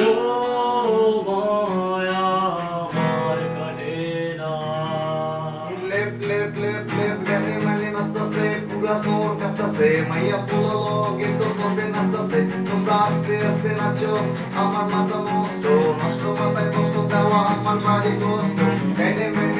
সময় আমার কাটে না লেপ লেপ লেপ লেপ গানে মানে নাচতাছে পুরা শহর কাঁপতাছে মাইয়া পোলালো কিন্তু সবে নাচতাছে তোমরা আস্তে আস্তে নাচো আমার মাথা নষ্ট নষ্ট মাথায় কষ্ট দেওয়া আমার বাড়ি কষ্ট মেনে মেনে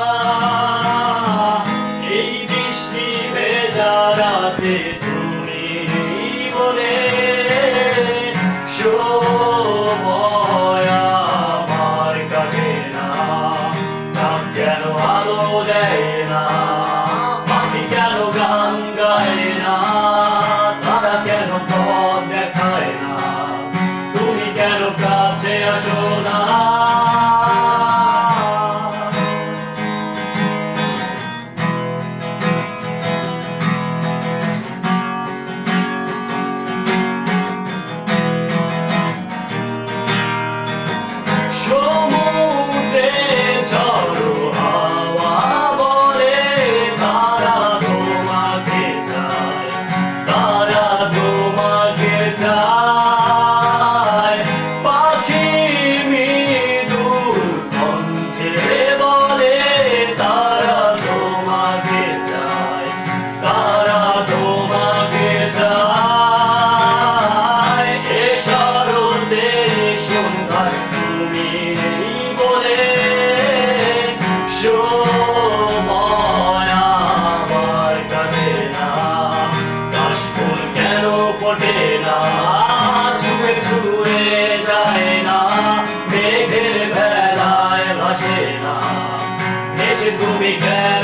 আলো দেয় না পাখি কেন গান গায় না ফোটে না ছুঁয়ে ছুঁয়ে যায় না মেঘের ভেলায় ভাসে না। তুমি কেন